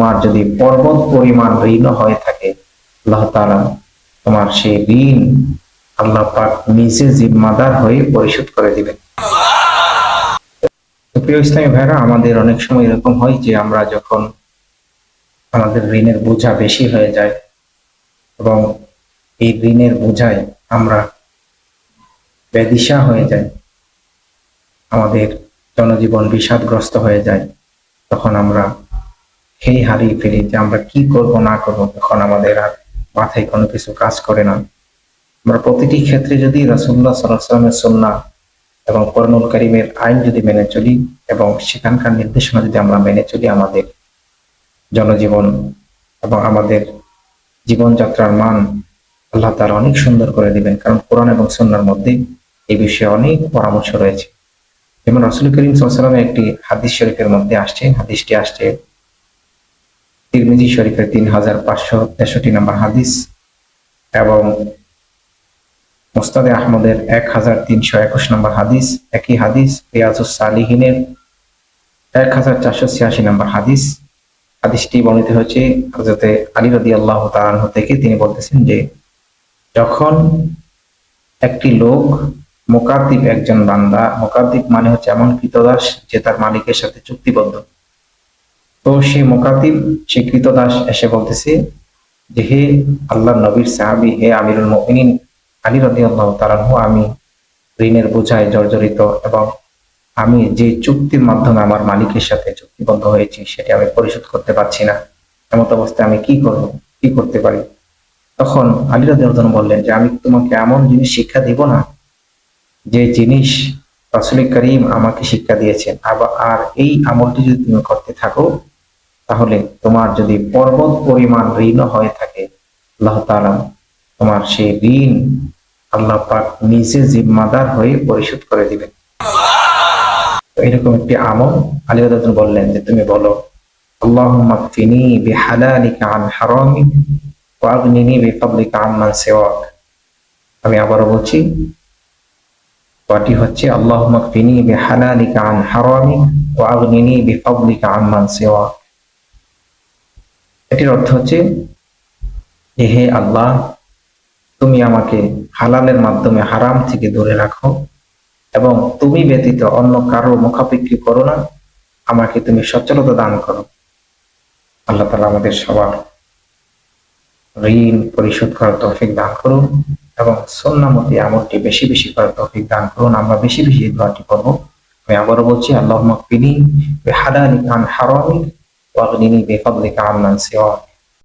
তোমার যদি পর্বত পরিমাণ ঋণ হয়ে থাকে, আল্লাহ তাআলা তোমার সেই ঋণ আল্লাহ পাক নিজে জিম্মাদার হয়ে পরিশোধ করে দিবেন। প্রিয় ইসলামী ভাইরা, আমাদের অনেক সময় এরকম হয় যে আমরা যখন আমাদের ঋণের বোঝা বেশি হয়ে যায় এবং এই ঋণের বোঝায় আমরা বেদিশা হয়ে যাই, আমাদের জনজীবন বিষাদগ্রস্ত হয়ে যায়, তখন আমরা খেই হারিয়ে ফেলি যে আমরা কি করব, না করব, তখন আমাদের আর মাথায় কোনো কিছু কাজ করে না। আমরা প্রতিটি ক্ষেত্রে যদি রাসুল্লাহ সাল্লামের সন্না এবং করনুল করিমের আইন যদি মেনে চলি এবং সেখানকার নির্দেশনা যদি আমরা মেনে চলি আমাদের জনজীবন এবং আমাদের জীবনযাত্রার মান আল্লাহ তারা অনেক সুন্দর করে দিবেন, কারণ কোরআন এবং সন্ন্যার মধ্যে এই বিষয়ে অনেক পরামর্শ রয়েছে। যেমন রসুল করিম সাল্লামের একটি হাদিস শরীফের মধ্যে আসছে, হাদিসটি আসছে তিরমিজি শরীফের তিন হাজার পাঁচশো তেষট্টি নম্বর হাদিস এবং মোস্তাদে আহমদের এক হাজার তিনশো একুশ নম্বর হাদিস, একই হাদিস, রিয়াজুস সালিহিনের এক হাজার চারশো ছিয়াশি নম্বর হাদিস। হাদিসটি বর্ণিত হয়েছে হজরতে আলী রদি আল্লাহ তালাহ থেকে। তিনি বলতেছেন যে, যখন একটি লোক মোকাদ্দীপ একজন বান্দা মোকাদ্দীপ মানে হচ্ছে এমন কৃতদাস যে তার মালিকের সাথে চুক্তিবদ্ধ। তো সে মোকাদ্দীপ সে কৃতদাস এসে বলতেছে যে, হে আল্লাহ নবীর সাহাবি, হে আমিরুল আলী রদি আল্লাহ তালাহ আমি ঋণের বোঝায় জর্জরিত এবং আমি যে চুক্তির মাধ্যমে আমার মালিকের সাথে চুক্তিবদ্ধ হয়েছি, সেটি আমি পরিশোধ করতে পারছি না। এমত অবস্থায় আমি কি করব, কি করতে পারি? তখন আলী রাজন বললেন যে, আমি তোমাকে এমন জিনিস শিক্ষা দিব না, যে জিনিস রাসুল করিম আমাকে শিক্ষা দিয়েছেন। আবার, আর এই আমলটি যদি তুমি করতে থাকো তাহলে তোমার যদি পর্বত পরিমাণ ঋণ হয়ে থাকে, আল্লাহ তাআলা তোমার সেই ঋণ আল্লাহ পাক নিজে জিম্মাদার হয়ে পরিশোধ করে দিবেন। এরকম একটি আমল আলী রাজন বললেন যে, তুমি বলো বিহালালিকা আন হারামিক ওয়া আগনিনি বিফাদলিকা আম্মান সিওয়াক। আমি আবারও বলছি দোয়াটি হচ্ছে, আল্লাহুম্মা কফিনি বিহালালিকা আন হারামিক ওয়া আগনিনি বিফাদলিকা আম্মান সিওয়াক। এটির অর্থ হচ্ছে যে হে আল্লাহ, তুমি আমাকে হালালের মাধ্যমে হারাম থেকে দূরে রাখো এবং তুমি ব্যতীত অন্য কারও মুখাপেক্ষি করো না, আমাকে তুমি সচ্ছলতা দান করো। আল্লাহ তালা আমাদের সবার ঋণ পরিশোধ করার তৌফিক দান করুন এবং সন্নামতি আমলটি বেশি বেশি করার তৌফিক দান করুন। আমরা বেশি বেশি দোয়াটি করব আমি আবারও বলছি আল্লাহ মকবিনী বেহাদানি কান হারামি ওয়াগনিনি বেফাদলিকা আম্মান সিওয়াক